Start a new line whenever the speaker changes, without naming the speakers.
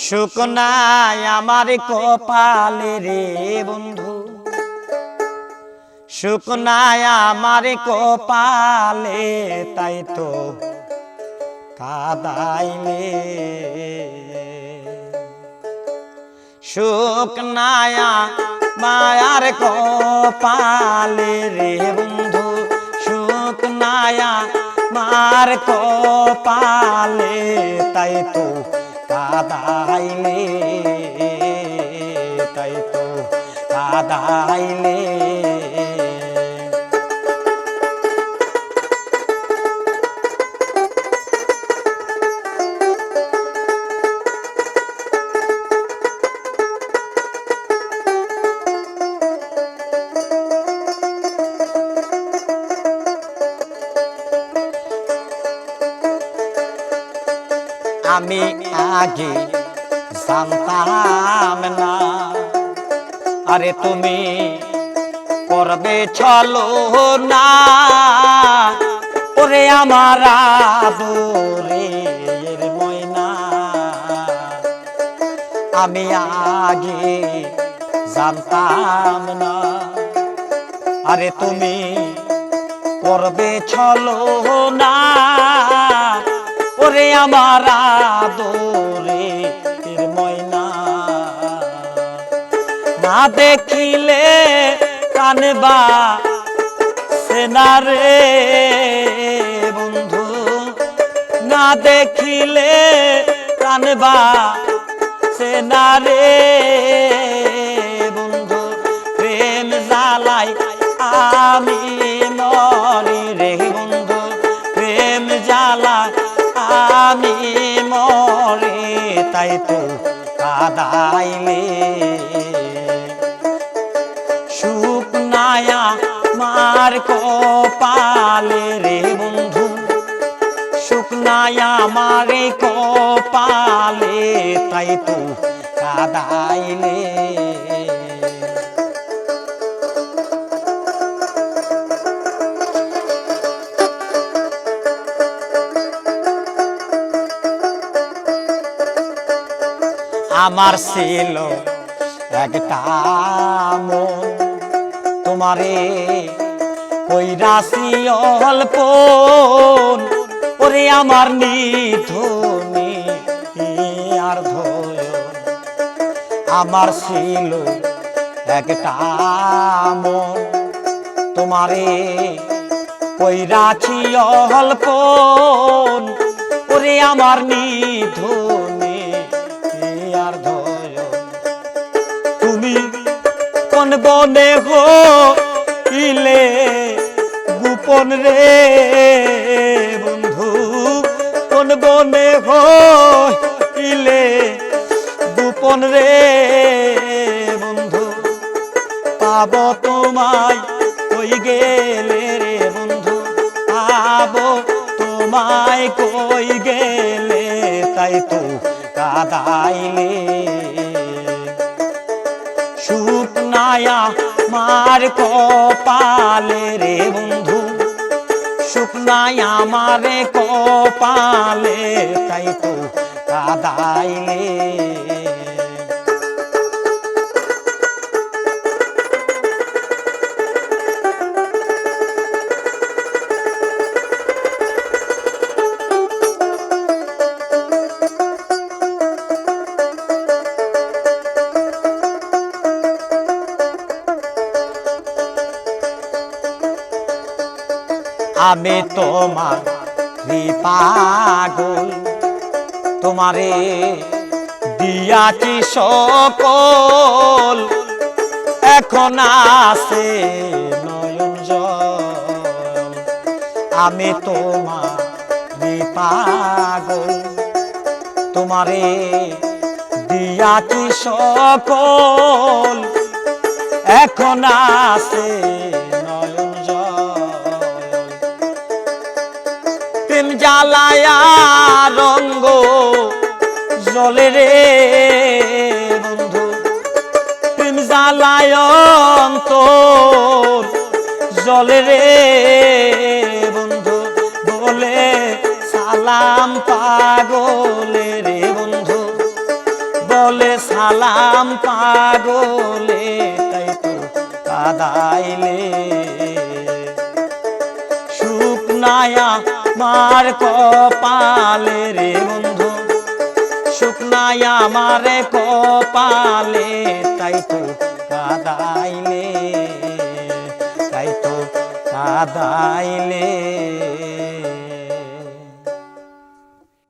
শুকনায় আমার কপালে রে বন্ধু। শুকনায় আমার কপালে তাই তো কাদাইলে শুকনায়া মায়ার কপালে রে বন্ধু। শুকনায়া মার কপালে তাই তো কাদাইলে তাই তো কাদাইলে। আমি আগে জানতাম না। আরে তুমি করবে চলো না। ওরে আমার আদরের ময়না। আমি আগে জানতাম না। আরে তুমি করবে চলো না। ওরে আমার আদরে ময়না। না দেখিলে কানবা সেনারে বন্ধু। না দেখিলে কানবা সেনারে বন্ধু। প্রেম জালাই আমি মরি রে বন্ধু। প্রেম জ্বালা আমি মরে, তাই তো কাদাইলে। সুখ নায়া মার কপালে রে বন্ধু সুখ নায়া মারে কপালে, তাই তো কাদাইলে। আমার ছিল একটা মন। তোমারে কইরাসি অল্প ওরে আমার নিধনি আর ধয় আমার ছিল একটা মন। তোমারে কইরাছি অল্প ওরে আমার নিধনে কোন বনে ইলে গোপন রে বন্ধু, কোন বনে হো ইলে গোপন রে বন্ধু? পাব তোমায় কই গেলে রে বন্ধু? পাব তোমায় কই গেলে? তাই তো কাদাইলে নায়া মার কপালে রে বন্ধু। সুখ নায়া কপালে তাই তো কাদাইলে। আমি তোমার পাগল। তোমারে দিয়াছি সকল। এখন আছে নয়ন আমি তোমার পাগল। তোমারে দিয়াছি সকল। এখন আছে নয়ন জ্বালায়া রঙ্গ জলে রে বন্ধু। জ্বালায় অন্তর জলে রে বন্ধু। বলে সালাম পাগলে রে বন্ধু। বলে সালাম পাগলে তাই তো কাদাইলে। শুকনায়া মার কপালে রে বন্ধু শুকনাই আমার কপালে তাই তো কাদাইলে তাই তো কাদাইলে।